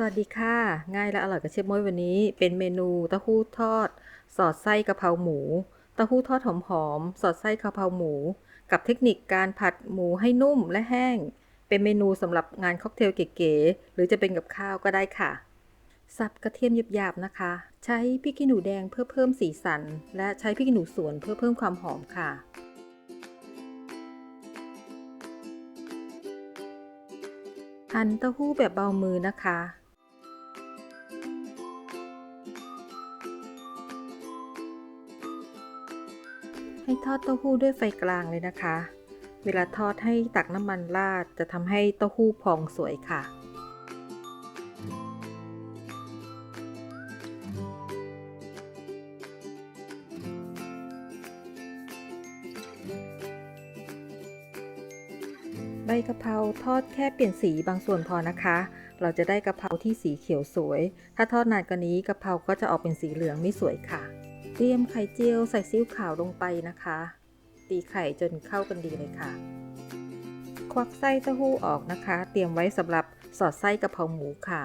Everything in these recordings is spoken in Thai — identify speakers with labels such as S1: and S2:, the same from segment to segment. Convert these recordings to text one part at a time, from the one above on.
S1: สวัสดีค่ะ ง่ายและอร่อยกับเชฟม้อยวันนี้ เป็นเมนูเต้าหู้ทอด สอดไส้กะเพราหมูเต้าหู้ทอดหอมๆสอดไส้กะเพราหมู กับเทคนิคการผัดหมูให้นุ่มและแห้ง เป็นเมนูสำหรับงานค็อกเทลเก๋ๆหรือจะเป็นกับข้าวก็ได้ค่ะ สับกระเทียมหยาบๆนะคะ ใช้พริกขี้หนูแดงเพื่อเพิ่มสีสัน และใช้พริกขี้หนูสวนเพื่อเพิ่มความหอมค่ะหั่นเต้าหู้แบบเบามือนะคะ ให้ทอดเต้าหู้ด้วยไฟกลางเลยนะคะ เวลาทอดให้ตักน้ำมันราดจะทำให้เต้าหู้พองสวยค่ะ ใบกะเพราทอดแค่เปลี่ยนสีบางส่วนพอนะคะ เราจะได้กะเพราที่สีเขียวสวย ถ้าทอดนานกว่านี้กะเพราก็จะออกเป็นสีเหลืองไม่สวยค่ะ เตรียมไข่เจียวใส่ซีอิ๊วขาวลงไปนะคะ ตีไข่จนเข้ากันดีเลยค่ะ ควักไส้เต้าหู้ออกนะคะ เตรียมไว้สำหรับสอดไส้กะเพราหมูค่ะ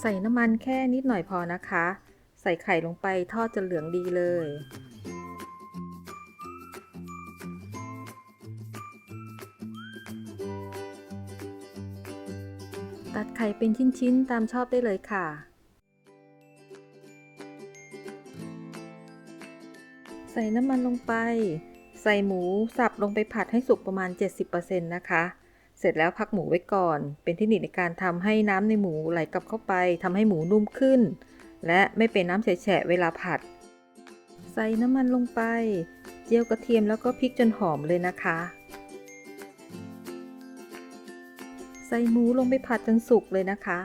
S1: ใส่น้ำมันแค่นิดหน่อยพอนะคะ ใส่ไข่ลงไปทอดจนเหลืองดีเลย ตัดไข่เป็นชิ้นๆ ตามชอบได้เลยค่ะ ใส่น้ำมันลงไป ใส่หมูสับลงไปผัดให้สุกประมาณ 70%นะคะ เสร็จแล้วพักหมูไว้ก่อน เป็นเทคนิคในการทำให้น้ำในหมูไหลกลับเข้าไปทำให้หมูนุ่มขึ้น และไม่เป็นน้ำแฉะเวลาผัด ใส่น้ำมันลงไป เจียวกระเทียมแล้วก็พริกจนหอมเลยนะคะ ส่หมูลงไปผัดจนสุกเลยนะคะ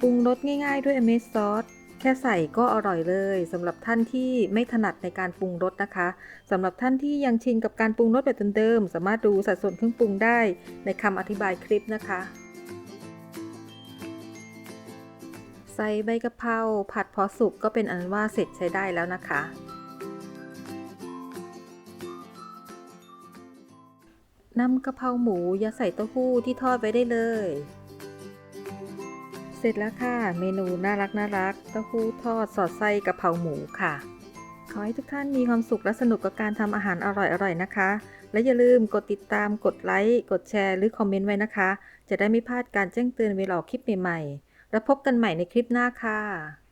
S1: ปรุงรสง่ายๆด้วยอเมซซอสแค่ใส่ก็อร่อยเลยสำหรับท่านที่ไม่ถนัดในการปรุงรสนะคะสำหรับท่านที่ยังชินกับการปรุงรสแบบเดิมๆสามารถดูสัดส่วนเครื่องปรุงได้ในคำอธิบายคลิปนะคะ ใส่ใบกะเพราผัดพอสุกก็เป็นอันว่าเสร็จใช้ได้แล้วนะคะ นำกะเพราหมูยัดใส่เต้าหู้ที่ทอดไว้ได้เลย เสร็จแล้วค่ะ เมนูน่ารักน่ารักเต้าหู้ทอดสอดไส้กะเพราหมูค่ะ ขอให้ทุกท่านมีความสุขและสนุกกับการทำอาหารอร่อยๆนะคะ และอย่าลืมกดติดตามกดไลค์กดแชร์หรือคอมเมนต์ไว้นะคะ จะได้ไม่พลาดการแจ้งเตือนเวลาออกคลิปใหม่ๆ แล้วพบกันใหม่ในคลิปหน้าค่ะ